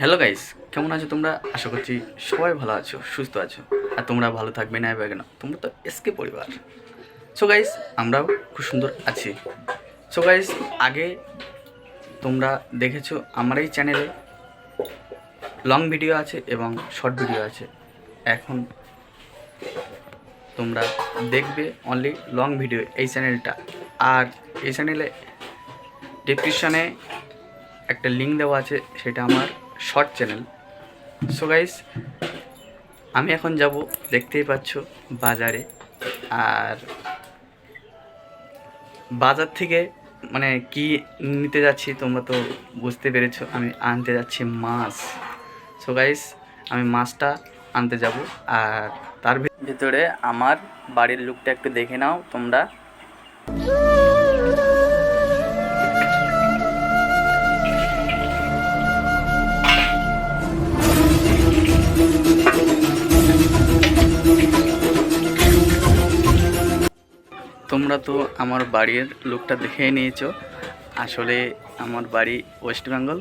Hello guys কেমন আছো তোমরা? আশা করছি সবাই ভালো আছো, সুস্থ আছো। আর তোমরা ভালো থাকবে না এবার কেন তোমরা তো এসকে পরিবার। সো গাইস আমরাও খুব সুন্দর আছি। সো গাইস আগে তোমরা দেখেছ আমার এই চ্যানেলে লং ভিডিও আছে এবং শর্ট ভিডিও আছে। এখন তোমরা দেখবে অনলি লং ভিডিও এই চ্যানেলটা আর এই চ্যানেলে ডিসক্রিপশানে একটা লিঙ্ক দেওয়া আছে, সেটা আমার শর্ট চ্যানেল সো গাইস আমি এখন যাব, দেখতেই পাচ্ছ বাজারে। আর বাজার থেকে মানে কি নিতে যাচ্ছি তোমরা তো বুঝতে পেরেছ, আমি আনতে যাচ্ছি মাছ। সো গাইস আমি মাছটা আনতে যাব, আর তার ভিতরে আমার বাড়ির লুকটা একটু দেখে নাও তোমরা। তোমরা তো আমার বাড়ির লুকটা দেখে নিয়েছো। আসলে আমার বাড়ি ওয়েস্ট বেঙ্গল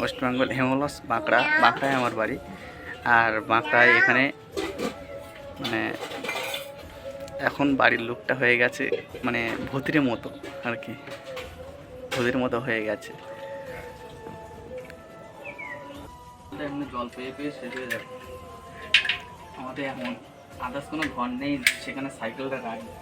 ওয়েস্ট বেঙ্গল হেমলস, বাঁকড়া, বাঁকড়ায় আমার বাড়ি। আর বাঁকড়ায় এখানে মানে এখন বাড়ির লুকটা হয়ে গেছে মানে ভূতির মতো আর কি। ভূতির মতো হয়ে গেছে। জল পেয়ে পেয়ে শেষ হয়ে যাবে। আমাদের এখন আদার্স কোনো ঘর নেই সেখানে সাইকেলটা রাখবে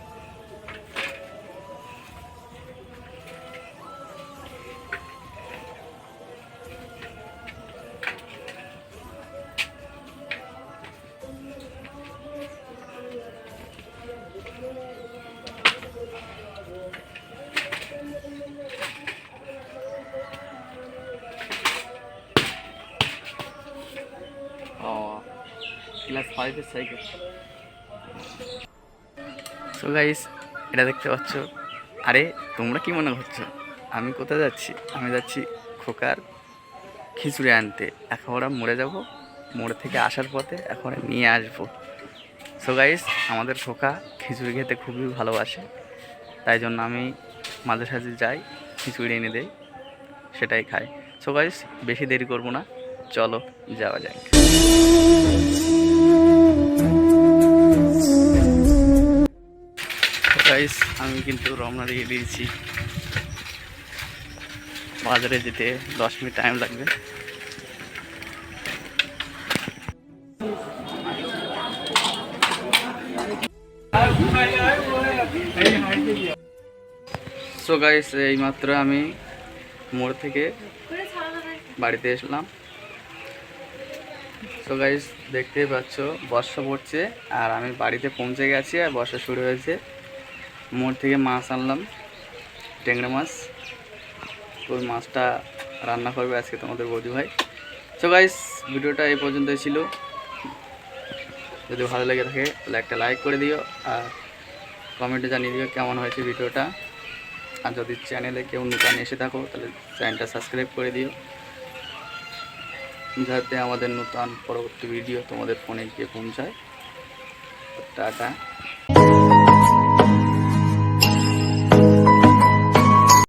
ও ক্লাস ফাইভের সাইকেল সো গাইস এটা দেখতে পাচ্ছ? আরে, তোমরা কি মনে করছ? আমি কোথায় যাচ্ছি? আমি যাচ্ছি খোকার খিচুড়ি আনতে। এখন ওরা মরে যাব। মোড়ে থেকে আসার পথে এখন নিয়ে আসব। সো গাইস আমাদের খোকা খিচুড়ি খেতে খুবই ভালোবাসে। তাই জন্য আমি মাঝে সাঝে যাই, খিচুড়ি এনে দেই, সেটাই খাই। সো গাইস বেশি দেরি করব না। চলো, যাওয়া যায় গাইস আমি কিন্তু রওনা দিয়ে দিয়েছি। বাজারে যেতে দশ মিনিট টাইম লাগবে। সো গাইস এইমাত্র আমি মোড় থেকে বাড়িতে এসলাম। সো গাইস দেখতেই পাচ্ছ, বর্ষা পড়ছে, আর আমি বাড়িতে পৌঁছে গেছি আর বর্ষা শুরু হয়েছে। মোড় থেকে মাছ আনলাম, ট্যাংরা মাছ। তো ওই মাছটা রান্না করবে আজকে তোমাদের বৌদি ভাই। সো গাইস ভিডিওটা এই পর্যন্তই ছিল। যদি ভালো লেগে থাকে, তাহলে একটা লাইক করে দিও আর কমেন্টে জানিয়ে দিও কেমন হয়েছে ভিডিওটা। আর যদি চ্যানেলে কেউ নতুন এসে থাকো, তাহলে চ্যানেলটা সাবস্ক্রাইব করে দিও। যাতে আমাদের নতুন পরবর্তী ভিডিও তোমাদের ফোনে গিয়ে পৌঁছায়। টাটা।